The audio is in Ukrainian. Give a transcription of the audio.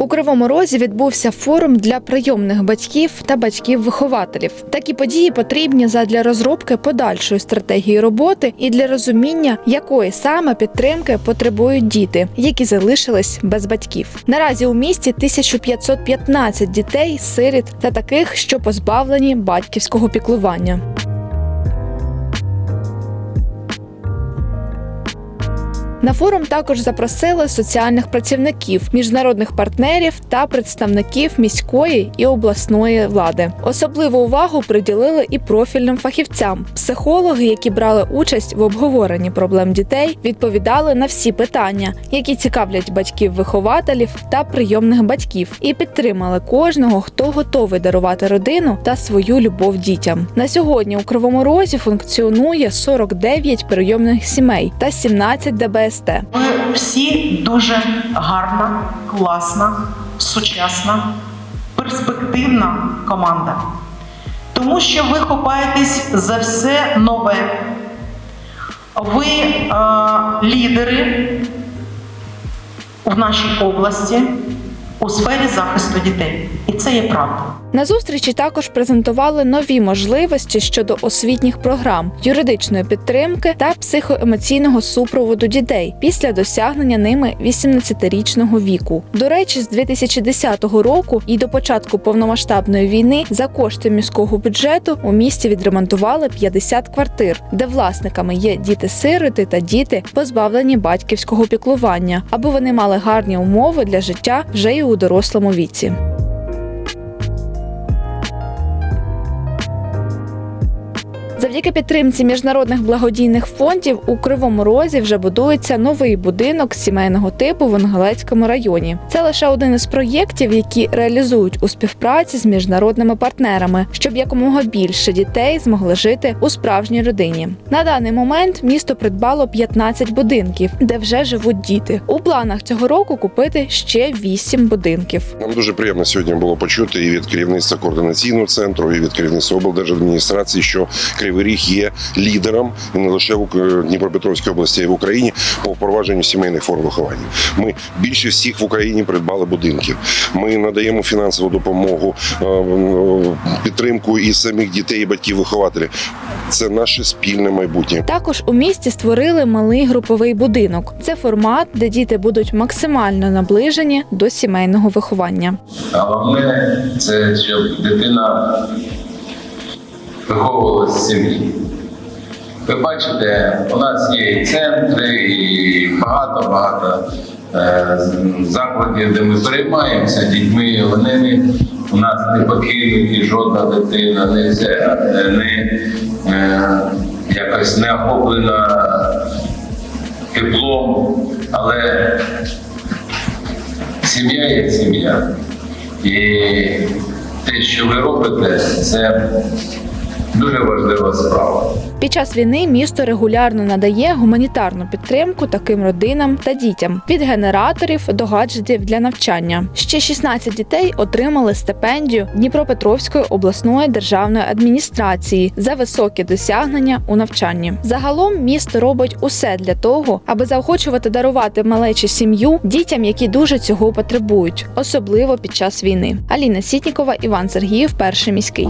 У Кривому Розі відбувся форум для прийомних батьків та батьків-вихователів. Такі події потрібні задля розробки подальшої стратегії роботи і для розуміння, якої саме підтримки потребують діти, які залишились без батьків. Наразі у місті 1515 дітей, сиріт та таких, що позбавлені батьківського піклування. На форум також запросили соціальних працівників, міжнародних партнерів та представників міської і обласної влади. Особливу увагу приділили і профільним фахівцям. Психологи, які брали участь в обговоренні проблем дітей, відповідали на всі питання, які цікавлять батьків-вихователів та прийомних батьків, і підтримали кожного, хто готовий дарувати родину та свою любов дітям. На сьогодні у Кривому Розі функціонує 49 прийомних сімей та 17 ДБСТ. Ви всі дуже гарна, класна, сучасна, перспективна команда. Тому що ви хопаєтесь за все нове. Ви е, лідери в нашій області у сфері захисту дітей. І це є правда. На зустрічі також презентували нові можливості щодо освітніх програм, юридичної підтримки та психоемоційного супроводу дітей після досягнення ними 18-річного віку. До речі, з 2010 року і до початку повномасштабної війни за кошти міського бюджету у місті відремонтували 50 квартир, де власниками є діти-сироти та діти, позбавлені батьківського піклування, аби вони мали гарні умови для життя вже й у дорослому віці. Завдяки підтримці міжнародних благодійних фондів у Кривому Розі вже будується новий будинок сімейного типу в Ангалецькому районі. Це лише один із проєктів, які реалізують у співпраці з міжнародними партнерами, щоб якомога більше дітей змогли жити у справжній родині. На даний момент місто придбало 15 будинків, де вже живуть діти. У планах цього року купити ще 8 будинків. Нам дуже приємно сьогодні було почути і від керівництва координаційного центру, і від керівництва облдержадміністрації, що Кривий Ріг є лідером не лише в Дніпропетровській області, а й в Україні по впровадженню сімейних форм виховання. Ми більше всіх в Україні придбали будинків. Ми надаємо фінансову допомогу, е, підтримку і самих дітей, і батьків-вихователів. Це наше спільне майбутнє. Також у місті створили малий груповий будинок. Це формат, де діти будуть максимально наближені до сімейного виховання. Головне це щоб дитина виховувалася в сім'ї. Ви бачите, у нас є і центри, і багато-багато е, закладів, де ми переймаємося дітьми. Вони у нас не покинуті, жодна дитина не, це, не е, якось не охоплена теплом, але сім'я є сім'я. І те, що ви робите, це дуже важлива справа. Під час війни місто регулярно надає гуманітарну підтримку таким родинам та дітям від генераторів до гаджетів для навчання. Ще 16 дітей отримали стипендію Дніпропетровської обласної державної адміністрації за високі досягнення у навчанні. Загалом місто робить усе для того, аби заохочувати дарувати малечі сім'ю дітям, які дуже цього потребують, особливо під час війни. Аліна Сітнікова, Іван Сергіїв, перший міський.